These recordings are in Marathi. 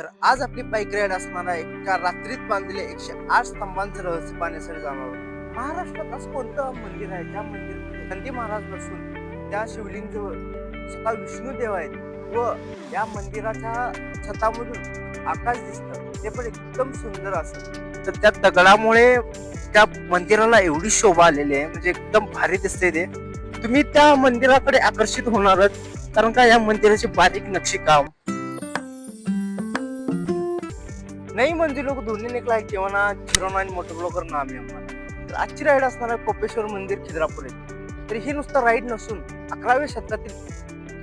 तर आज आपली बाईक राईड असणार आहे एका रात्रीत बांधलेल्या एकशे आठ स्तंभांचं रहस्य पाहण्यासाठी जाणार आहोत. महाराष्ट्रात असं कोणतं मंदिर आहे? त्या मंदिर नंदी महाराज नसून त्या शिवलिंगजवळ स्वतः विष्णुदेव आहेत व या मंदिराच्या छतामधून आकाश दिसतं. ते पण एकदम सुंदर असत. तर त्या दगडामुळे त्या मंदिराला एवढी शोभा आलेली आहे. म्हणजे एकदम भारी दिसते ते. तुम्ही त्या मंदिराकडे आकर्षित होणारच कारण का या मंदिराचे बारीक नक्षीकाम नाही म्हणजे लोक दोन्ही निघलाय किंवा ना आणि मोटर ब्लॉगर नाम आहे आम्हाला. तर आजची राईड असणार आहे कोपेश्वर मंदिर खिद्रापूर येथे. तर ही नुसतं राईड नसून अकराव्या शतकातील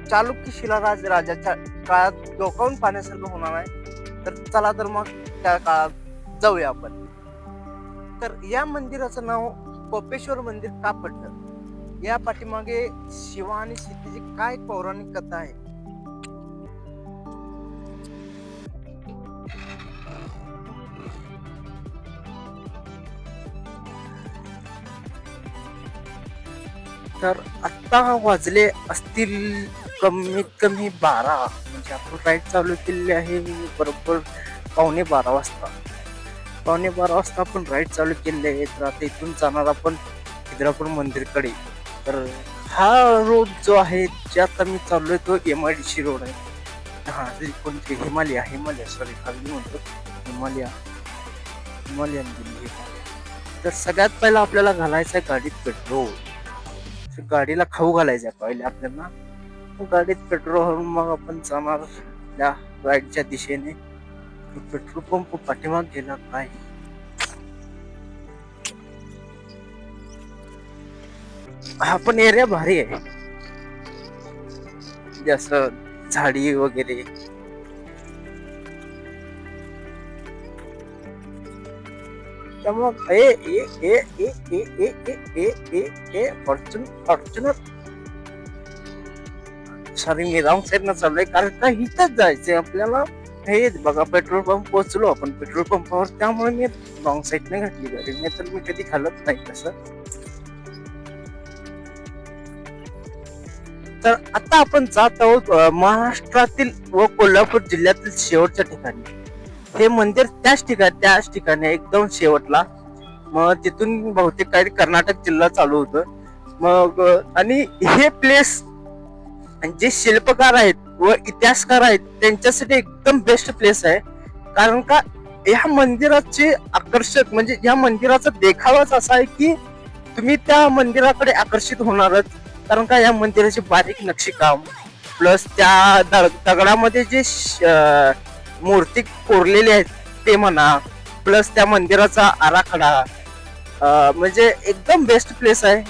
चालुक्य शिलाराज राजाच्या काळात डोकावून पाहण्यासारखं होणार आहे. तर चला तर मग त्या काळात जाऊया आपण. तर या मंदिराचं नाव कोपेश्वर मंदिर का पडलं? या पाठीमागे शिवा आणि सीतेची काय पौराणिक कथा आहे? तर आत्ता वाजले असतील कमीत कमी बारा. म्हणजे आपण राईड चालू केलेली आहे बरोबर पावणे बारा वाजता. पावणे बारा वाजता आपण राईड चालू केलेली आहे. तर आता इथून जाणार आपण खिद्रापूर मंदिरकडे. तर हा रोड जो आहे जे आता मी चाललोय तो M I D C road आहे. हा ते कोणते? हिमालया हिमालया सॉरी खाली म्हणतो. हिमालया. हिमालयन दिल्ली. हिमालया तर सगळ्यात पहिला आपल्याला घालायचं आहे गाडीत पेट्रोल गाडीला खाऊ घालायचं पहिले आपल्याला. मग गाडीत पेट्रोल भरून मग आपण जाणार त्या राईटच्या दिशेने. पेट्रोल पंप पाठीमाग गेला काय? हा पण एरिया भारी आहे. जास्त झाडी वगैरे. त्यामुळं ए ए ए ए ए ए ए ए ए ए फॉर्च्युन फॉर्च्युनर सॉरी मी रॉंग साईडनं चाललोय कारण का इथंच जायचंय आपल्याला हे बघा पेट्रोल पंप पोहोचलो आपण पेट्रोल पंपावर त्यामुळे मी रॉंग साईडने घातली गाडी नाही तर मी कधी घालत नाही तसं तर आता आपण जात आहोत महाराष्ट्रातील व कोल्हापूर जिल्ह्यातील शेवटच्या ठिकाणी हे मंदिर त्याच ठिकाणी त्याच ठिकाणी एकदम शेवटला. मग तिथून बहुतेक काही कर्नाटक जिल्हा चालू होतं मग आणि हे प्लेस जे शिल्पकार आहेत व इतिहासकार आहेत त्यांच्यासाठी एकदम बेस्ट प्लेस आहे. कारण का या मंदिराचे आकर्षक म्हणजे या मंदिराचा देखावाच असा आहे की तुम्ही त्या मंदिराकडे आकर्षित होणारच कारण का या मंदिराचे बारीक नक्षीकाम प्लस त्या दग- दगडामध्ये जे श- मूर्ती कोरलेली आहेत ते म्हणा प्लस त्या मंदिराचा आराखडा. म्हणजे एकदम बेस्ट प्लेस आहे.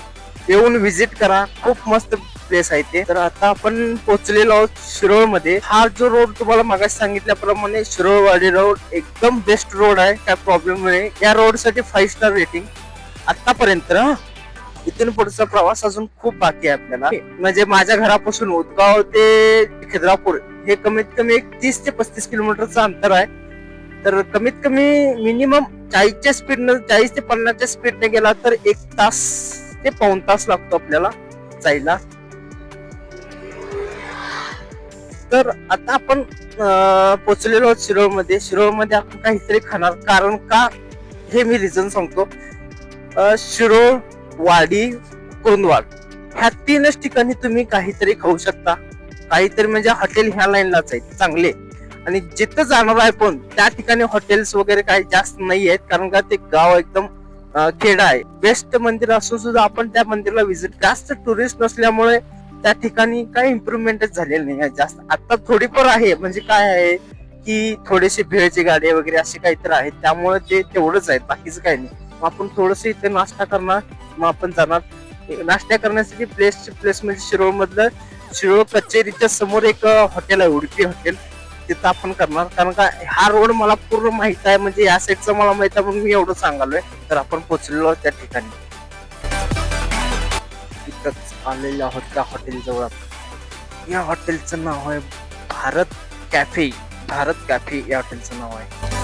येऊन व्हिजिट करा. खूप मस्त प्लेस आहे ते. तर आता आपण पोहोचलेलो आहोत शिरोळमध्ये हा जो रोड तुम्हाला मागास सांगितल्याप्रमाणे शिरोळवाडी रोड एकदम बेस्ट रोड आहे. काय प्रॉब्लेम नाही. या रोडसाठी फाईव्ह स्टार रेटिंग आतापर्यंत हा. इथून पुढचा प्रवास अजून खूप बाकी आहे आपल्याला. म्हणजे माझ्या घरापासून उदगाव ते खिद्रापूर हे कमीत कमी एक तीस ते पस्तीस किलोमीटरचं अंतर आहे. तर कमीत कमी मिनिमम चाळीसच्या स्पीडनं चाळीस ते पन्नासच्या स्पीडने गेला तर एक तास ते पाऊन तास लागतो आपल्याला जायला. तर आता आपण पोचलेलो आहोत शिरोळमध्ये शिरोळमध्ये आपण काहीतरी खाणार. कारण का? हे मी रिझन सांगतो. शिरोळ वाडी कुरुंदवाड ह्या तीनच ठिकाणी तुम्ही काहीतरी खाऊ शकता. काहीतरी म्हणजे हॉटेल ह्या लाईनलाच आहेत. चांगले. आणि जिथं जाणार आहे पण त्या ठिकाणी हॉटेल्स वगैरे काही जास्त नाही आहेत कारण का ते गाव एकदम खेडा आहे. बेस्ट मंदिर असून सुद्धा आपण त्या मंदिरला व्हिजिट जास्त टुरिस्ट नसल्यामुळे त्या ठिकाणी काही इम्प्रुव्हमेंटच झालेली नाही आहे जास्त. आता थोडीफार आहे. म्हणजे काय आहे की थोडेसे भेळचे गाड्या वगैरे असे काहीतरी आहेत त्यामुळे ते तेवढंच आहे. बाकीचं काही नाही. आपण थोडस इथे नाश्ता करणार मग आपण जाणार. नाश्ता करण्यासाठी प्लेस प्लेस म्हणजे शिरोळ मधलं शिरोळ कचेरीच्या समोर एक हॉटेल आहे उडपी हॉटेल तिथं आपण करणार. कारण का हा रोड मला पूर्ण माहीत आहे म्हणजे या साईडचा मला माहीत आहे म्हणून मी एवढं सांगालोय. तर आपण पोहोचलेलो त्या ठिकाणी. तिथंच आलेलो आहोत त्या हॉटेल जवळ आपण. या हॉटेलचं नाव आहे भारत कॅफे भारत कॅफे या हॉटेलचं नाव आहे.